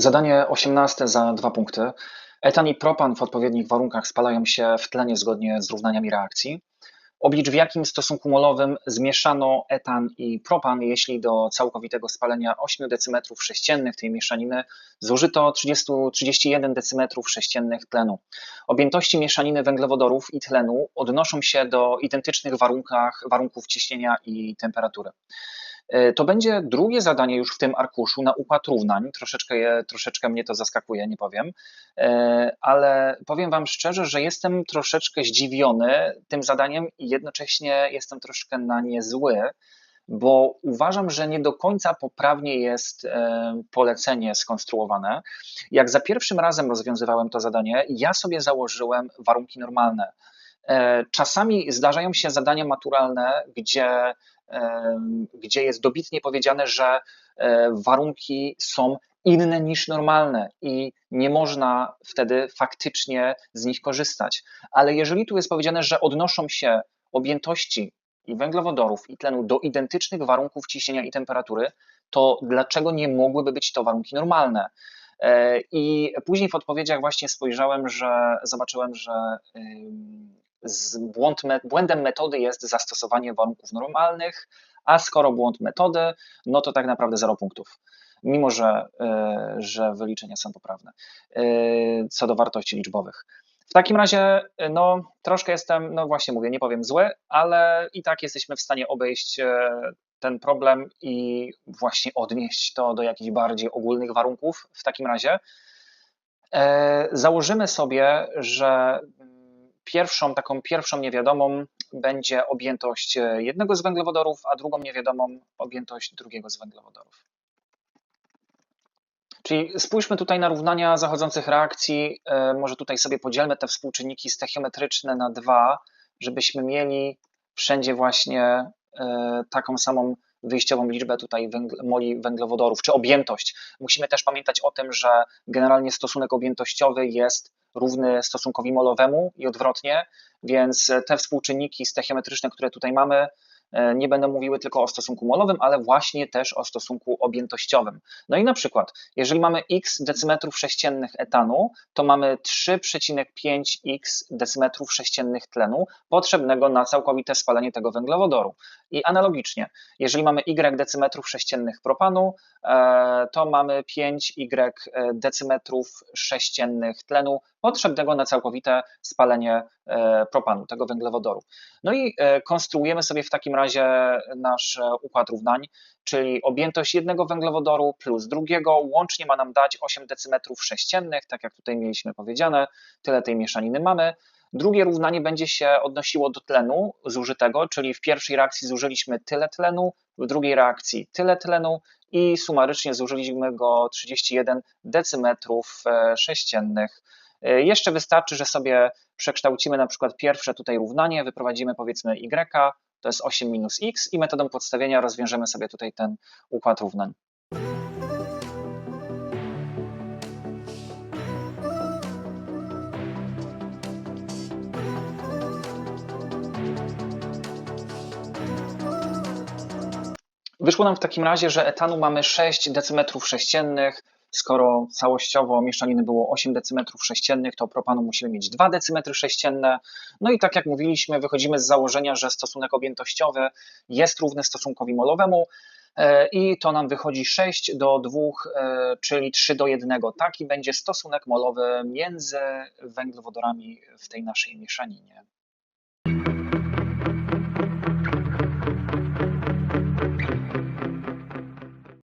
Zadanie 18 za dwa punkty. Etan i propan w odpowiednich warunkach spalają się w tlenie zgodnie z równaniami reakcji. Oblicz w jakim stosunku molowym zmieszano etan i propan, jeśli do całkowitego spalenia 8 decymetrów sześciennych tej mieszaniny zużyto 30, 31 decymetrów sześciennych tlenu. Objętości mieszaniny węglowodorów i tlenu odnoszą się do identycznych warunkach, warunków ciśnienia i temperatury. E, to będzie drugie zadanie już w tym arkuszu na układ równań. Troszeczkę, je, troszeczkę mnie to zaskakuje, nie powiem, e, ale powiem Wam szczerze, że jestem troszeczkę zdziwiony tym zadaniem i jednocześnie jestem troszkę na nie zły, bo uważam, że nie do końca poprawnie jest e, polecenie skonstruowane. Jak za pierwszym razem rozwiązywałem to zadanie, ja sobie założyłem warunki normalne. Czasami zdarzają się zadania maturalne, gdzie gdzie jest dobitnie powiedziane, że e, warunki są inne niż normalne i nie można wtedy faktycznie z nich korzystać. Ale jeżeli tu jest powiedziane, że odnoszą się objętości i węglowodorów i tlenu do identycznych warunków ciśnienia i temperatury, to dlaczego nie mogłyby być to warunki normalne? E, I później w odpowiedziach właśnie spojrzałem, że zobaczyłem, że błąd, błędem metody jest zastosowanie warunków normalnych, a skoro błąd metody, no to tak naprawdę zero punktów. Mimo, że, e, że wyliczenia są poprawne e, co do wartości liczbowych. W takim razie, no, troszkę jestem, no właśnie mówię, nie powiem zły, ale i tak jesteśmy w stanie obejść e, ten problem i właśnie odnieść to do jakichś bardziej ogólnych warunków. W takim razie założymy sobie, że Pierwszą, taką pierwszą niewiadomą będzie objętość e, jednego z węglowodorów, a drugą niewiadomą objętość drugiego z węglowodorów. Czyli spójrzmy tutaj na równania zachodzących reakcji. E, może tutaj sobie podzielmy te współczynniki stechiometryczne na dwa, żebyśmy mieli wszędzie właśnie e, taką samą wyjściową liczbę tutaj moli węglowodorów, czy objętość. Musimy też pamiętać o tym, że generalnie stosunek objętościowy jest równy stosunkowi molowemu i odwrotnie, więc te współczynniki stechiometryczne, które tutaj mamy, nie będą mówiły tylko o stosunku molowym, ale właśnie też o stosunku objętościowym. No i na przykład, jeżeli mamy x decymetrów sześciennych etanu, to mamy 3,5x decymetrów sześciennych tlenu potrzebnego na całkowite spalenie tego węglowodoru. I analogicznie, jeżeli mamy y decymetrów sześciennych propanu, e, to mamy 5y decymetrów sześciennych tlenu potrzebnego na całkowite spalenie e, propanu, tego węglowodoru. No i konstruujemy sobie w takim razie nasz e, układ równań, czyli objętość jednego węglowodoru plus drugiego łącznie ma nam dać 8 decymetrów sześciennych, tak jak tutaj mieliśmy powiedziane, tyle tej mieszaniny mamy. Drugie równanie będzie się odnosiło do tlenu zużytego, czyli w pierwszej reakcji zużyliśmy tyle tlenu, w drugiej reakcji tyle tlenu i sumarycznie zużyliśmy go 31 decymetrów e, sześciennych. E, jeszcze wystarczy, że sobie przekształcimy na przykład pierwsze tutaj równanie, wyprowadzimy powiedzmy y, to jest 8 minus x i metodą podstawienia rozwiążemy sobie tutaj ten układ równań. Wyszło nam w takim razie, że etanu mamy 6 decymetrów sześciennych, skoro całościowo mieszaniny było 8 decymetrów sześciennych, to propanu musimy mieć 2 decymetry sześcienne. No i tak jak mówiliśmy, wychodzimy z założenia, że stosunek objętościowy jest równy stosunkowi molowemu e, i to nam wychodzi 6 do 2, e, czyli 3 do 1. Taki będzie stosunek molowy między węglowodorami w tej naszej mieszaninie.